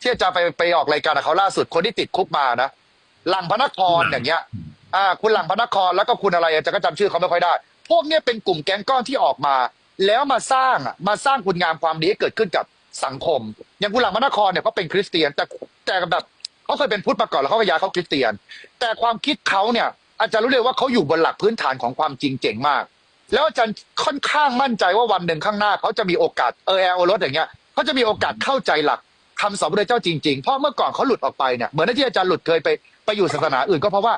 ที่อาจารย์ไปไปออกรายการกับเขาล่าสุดคนที่ติดคุกมานะหลังพระนครอย่างเงี้ย อ่า คุณหลังพระนครแล้วก็คุณอะไรอาจารย์ก็จำชื่อเขาไม่ค่อยได้ พวกเนี้ยเป็นกลุ่มแก๊งก้อนที่ออกมา แล้วมาสร้างอะมาสร้างคุณงามความดีให้เกิดขึ้นกับสังคม อย่างคุณหลังพระนครเนี่ยเขาเป็นคริสเตียน แต่แต่แบบเขาเคยเป็นพุทธมาก่อนแล้วเขาก็ย้ายเข้าคริสเตียน แต่ความคิดเขาเนี่ย อาจารย์รู้เลยว่าเขาอยู่บนหลักพื้นฐานของความจริงเจ๋งมาก แล้วอาจารย์ค่อนข้างมั่นใจว่าวันหนึ่งข้างหน้าเขาจะมีโอกาสเออแอลรถอย่างเงี้ยเขาจะมีโอกาสเข้าใจหลัก คำสอนพระเจ้าจริงๆ เพราะเมื่อก่อนเขาหลุดออกไปเนี่ยเหมือนที่อาจารย์หลุดเคยไปไปอยู่ศาสนาอื่นก็เพราะว่า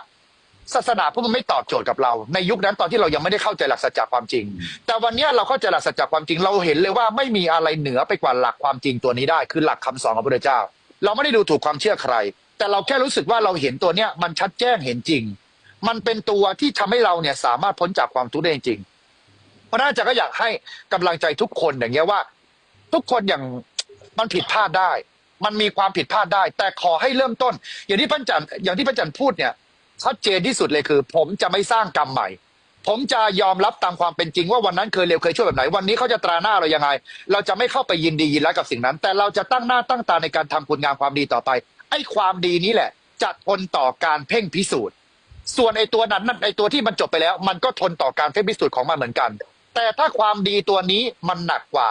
ศาสนาพวกมันไม่ตอบโจทย์กับเรา ในยุคนั้นตอนที่เรายังไม่ได้เข้าใจหลักสัจจะความจริง แต่วันนี้เราเข้าใจหลักสัจจะความจริงเราเห็นเลยว่าไม่มีอะไรเหนือไปกว่าหลักความจริงตัวนี้ได้ คือหลักคำสอนของพระเจ้า เราไม่ได้ดูถูกความเชื่อใคร แต่เราแค่รู้สึกว่าเราเห็นตัวเนี้ยมันชัดแจ้งเห็นจริง มันเป็นตัวที่ทำให้เราเนี่ยสามารถพ้นจากความทุกข์ได้จริงเพราะนั้นอาจารย์ก็อยากให้กำลังใจทุกคนอย่างเงี้ยว่า ทุกคนอย่างมันผิดพลาดได้ มันมีความผิดพลาดได้ แต่ขอให้เริ่มต้น อย่างที่พันจันอย่างที่พันจันพูดเนี่ยชัดเจนที่สุดเลยคือ ผมจะไม่สร้างกรรมใหม่ ผมจะยอมรับตามความเป็นจริงว่าวันนั้นเคยเลวเคยช่วยแบบไหนวันนี้เขาจะตราหน้าเรายังไง เราจะไม่เข้าไปยินดียินร้ายกับสิ่งนั้น แต่เราจะตั้งหน้าตั้งตาในการทำคุณงามความดีต่อไปไอ้ความดีนี้แหละ จะทนต่อการเพ่งพิสูจน์ ส่วนไอ้ตัวนั้นนั่นไอ้ตัวที่มันจบไปแล้ว มันก็ทนต่อการเพ่งพิสูจน์ของมันเหมือนกัน แต่ถ้าความดีตัวนี้มันหนักกว่า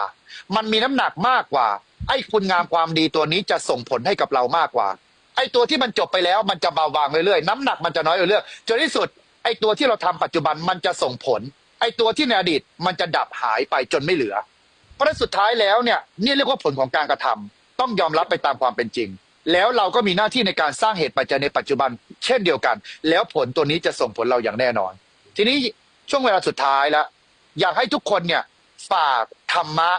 มันมีน้ำหนักมากกว่า ไอ้คุณงามความดีตัวนี้จะส่งผลให้กับเรามากกว่า ไอ้ตัวที่มันจบไปแล้วมันจะเบาบางเรื่อยๆ น้ำหนักมันจะน้อยเรื่อยๆจนที่สุดไอ้ตัวที่เราทำปัจจุบันมันจะส่งผล ไอ้ตัวที่ในอดีตมันจะดับหายไปจนไม่เหลือ เพราะสุดท้ายแล้วเนี่ยนี่เรียกว่าผลของการกระทำต้องยอมรับไปตามความเป็นจริง แล้วเราก็มีหน้าที่ในการสร้างเหตุปัจจัยในปัจจุบัน เช่นเดียวกัน แล้วผลตัวนี้จะส่งผลเราอย่างแน่นอน ทีนี้ช่วงเวลาสุดท้ายแล้วอยากให้ทุกคนเนี่ยฝากธรรมะ